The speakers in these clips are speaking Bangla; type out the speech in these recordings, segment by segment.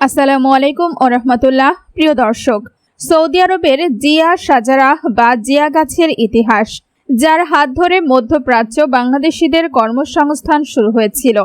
আসসালামু আলাইকুম ও রহমতুল্লাহ, প্রিয় দর্শক। সৌদি আরবের জিয়া সাজারাহ বা জিয়া গাছের ইতিহাস, যার হাত ধরে মধ্যপ্রাচ্য বাংলাদেশিদের কর্মসংস্থান শুরু হয়েছিল।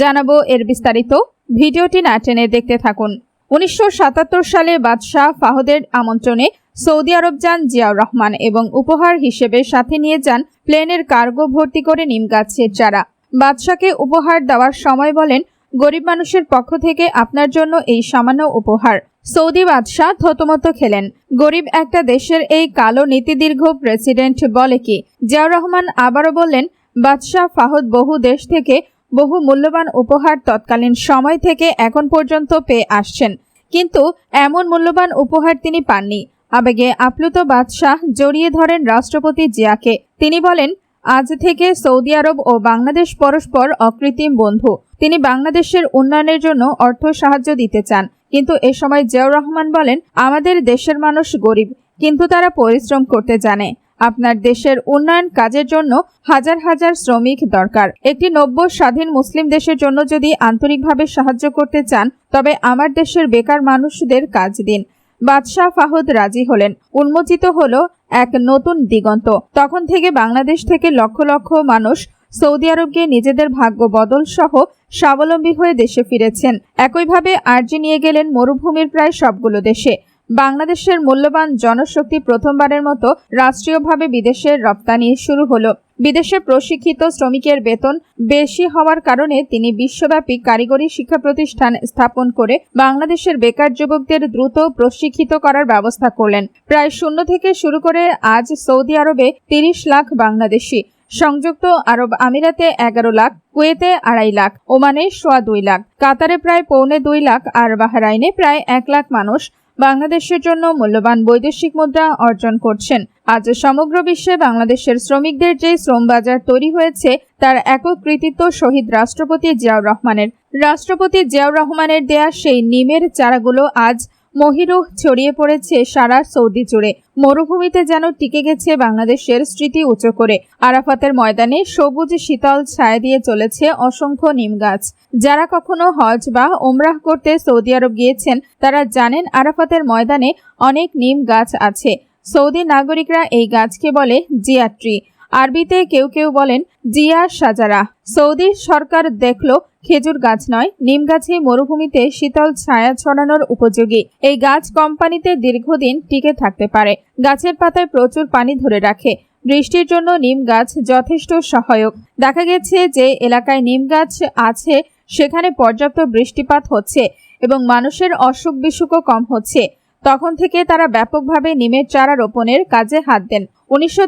জানাব এর বিস্তারিত। ভিডিওটি না টেনে দেখতে থাকুন। উনিশশো সাতাত্তর সালে বাদশাহ ফাহদের আমন্ত্রণে সৌদি আরব যান জিয়াউর রহমান এবং উপহার হিসেবে সাথে নিয়ে যান প্লেনের কার্গো ভর্তি করে নিম গাছের চারা। বাদশাকে উপহার দেওয়ার সময় বলেন গরিব মানুষের পক্ষ থেকে আপনার জন্য এই সামান্য উপহার। সৌদি বাদশাহ থতমত খেলেন। গরিব একটা দেশের এই কালো নীতিদীর্ঘ প্রেসিডেন্ট বলে কি? জিয়াউর রহমান আবারও বললেন, বাদশাহ ফাহদ বহু দেশ থেকে বহু মূল্যবান উপহার তৎকালীন সময় থেকে এখন পর্যন্ত পেয়ে আসছেন। কিন্তু এমন মূল্যবান উপহার তিনি পাননি। আবেগে আপ্লুত বাদশাহ জড়িয়ে ধরেন রাষ্ট্রপতি জিয়াকে। তিনি বলেন আজ থেকে সৌদি আরব ও বাংলাদেশ পরস্পর অকৃত্রিম বন্ধু। তিনি বাংলাদেশের উন্নয়নের জন্য অর্থ সাহায্য দিতে চান। কিন্তু এ সময় জিয়াউর রহমান বলেন, আমাদের দেশের মানুষ গরিব, কিন্তু তারা পরিশ্রম করতে জানে। আপনার দেশের উন্নয়ন কাজের জন্য হাজার হাজার শ্রমিক দরকার। একটি নব্য স্বাধীন মুসলিম দেশের জন্য যদি আন্তরিকভাবে সাহায্য করতে চান, তবে আমার দেশের বেকার মানুষদের কাজ দিন। বাদশাহ ফাহদ রাজি হলেন। উন্মোচিত হল এক নতুন দিগন্ত। তখন থেকে বাংলাদেশ থেকে লক্ষ লক্ষ মানুষ সৌদি আরবকে নিজেদের ভাগ্য বদল সহ স্বাবলম্বী হয়ে দেশে ফিরেছেন। একইভাবে আর্জি নিয়ে গেলেন মরুভূমির প্রায় সবগুলো দেশে। বাংলাদেশের মূল্যবান জনশক্তি প্রথমবারের মতো রাষ্ট্রীয়ভাবে বিদেশের রপ্তানি শুরু হলো। বিদেশে প্রশিক্ষিত শ্রমিকের বেতন বেশি হওয়ার কারণে তিনি বিশ্বব্যাপী কারিগরি শিক্ষা প্রতিষ্ঠান স্থাপন করে বাংলাদেশের বেকার যুবকদের দ্রুত প্রশিক্ষিত করার ব্যবস্থা করলেন। প্রায় শূন্য থেকে শুরু করে আজ সৌদি আরবে তিরিশ লাখ বাংলাদেশি। সংযুক্ত আরব আমিরাতে এগারো লাখ, কুয়েতে আড়াই লাখ, ওমানে সোয়া দুই লাখ, কাতারে প্রায় পৌনে দুই লাখ আর বাহরাইনে প্রায় এক লাখ মানুষ বাংলাদেশের জন্য মূল্যবান বৈদেশিক মুদ্রা অর্জন করছেন। আজ সমগ্র বিশ্বে বাংলাদেশের শ্রমিকদের যে শ্রম বাজার তৈরি হয়েছে, তার একক কৃতিত্ব শহীদ রাষ্ট্রপতি জিয়াউর রহমানের। রাষ্ট্রপতি জিয়াউর রহমানের দেয়া সেই নিমের চারাগুলো আজ মহিরুহ ছড়িয়ে পড়েছে সারা সৌদি জুড়ে। মরুভূমিতে যেন টিকে গেছে বাংলাদেশের স্মৃতি উঁচু করে। আরাফাতের ময়দানে সবুজ শীতল ছায়া দিয়ে চলেছে অসংখ্য নিম গাছ। যারা কখনো হজ বা ওমরাহ করতে সৌদি আরব গিয়েছেন, তারা জানেন আরাফাতের ময়দানে অনেক নিম গাছ আছে। সৌদি নাগরিকরা এই গাছকে বলে জিয়া ট্রি আরবিতে কেউ কেউ বলেন, জিয়া সাজারা। সৌদি সরকার দেখল খেজুর গাছ নয়, নিম গাছে মরুভূমিতে শীতল ছায়া ছড়ানোর উপযোগী। এই গাছ কোম্পানিতে দীর্ঘদিন টিকে থাকতে পারে। গাছের পাতায় প্রচুর পানি ধরে রাখে। বৃষ্টির জন্য নিম গাছ যথেষ্ট সহায়ক। দেখা গেছে যে এলাকায় নিম গাছ আছে, সেখানে পর্যাপ্ত বৃষ্টিপাত হচ্ছে এবং মানুষের অসুখ বিসুখও কম হচ্ছে। তখন থেকে তারা ব্যাপকভাবে নিমের চারা রোপণের কাজে হাত দেন। উনিশশো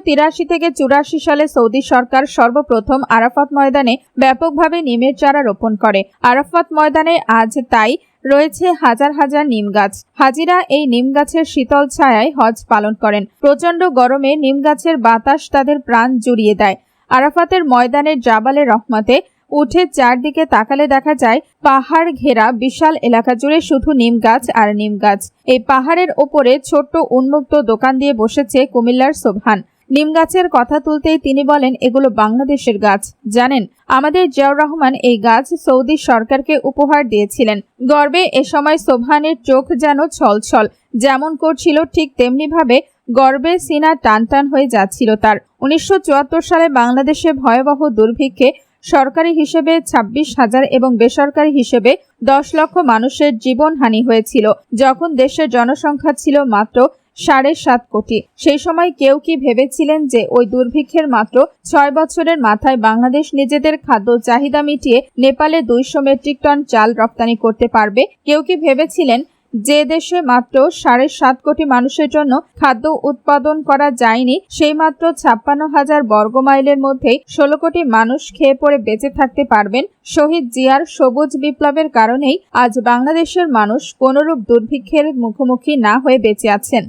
থেকে চুরাশি সালে সৌদি সরকার সর্বপ্রথম আরাফাত ময়দানে ব্যাপকভাবে নিমের চারা রোপণ করে। আরাফাত ময়দানে আজ তাই রয়েছে হাজার হাজার নিম গাছ। হাজিরা এই নিম গাছের শীতল ছায়ায় হজ পালন করেন। প্রচণ্ড গরমে নিম গাছের বাতাস তাদের প্রাণ জুড়িয়ে দেয়। আরাফাতের ময়দানের জাবালে রহমতে উঠে চারদিকে তাকালে দেখা যায়, পাহাড় ঘেরা বিশাল এলাকা জুড়ে শুধু নিম গাছ আর নিম গাছ। এই পাহাড়ের ওপরে ছোট্ট উন্মুক্ত দোকান দিয়ে বসেছে কুমিল্লার সোভান নিম গাছের কথা তুলতেই তিনি বলেন, এগুলো বাংলাদেশের গাছ। জানেন, আমাদের জিয়াউর রহমান এই গাছ সৌদি সরকারকে উপহার দিয়েছিলেন। গর্বে এ সময় সোভানের চোখ যেন ছলছল, যেমন করছিল ঠিক তেমনি ভাবে গর্বে সিনা টান টান হয়ে যাচ্ছিল তার। উনিশশো চুয়াত্তর সালে বাংলাদেশে ভয়াবহ দুর্ভিক্ষে সরকারি হিসেবে ছাব্বিশ হাজার এবং বেসরকারি হিসেবে দশ লক্ষ মানুষের জীবনহানি হয়েছিল, যখন দেশের জনসংখ্যা ছিল মাত্র সাড়ে সাত কোটি। সেই সময় কেউ কি ভেবেছিলেন যে ওই দুর্ভিক্ষের মাত্র ছয় বছরের মাথায় বাংলাদেশ নিজেদের খাদ্য চাহিদা মিটিয়ে নেপালে দুইশো মেট্রিক টন চাল রপ্তানি করতে পারবে? কেউ কি ভেবেছিলেন যে দেশে মাত্র সাড়ে সাত কোটি মানুষের জন্য খাদ্য উৎপাদন করা যায়নি, সেই মাত্র ছাপ্পান্ন হাজার বর্গ মাইলের মধ্যেই ষোলো কোটি মানুষ খেয়ে পড়ে বেঁচে থাকতে পারবেন। শহীদ জিয়ার সবুজ বিপ্লবের কারণেই আজ বাংলাদেশের মানুষ কোনরূপ দুর্ভিক্ষের মুখোমুখি না হয়ে বেঁচে আছেন।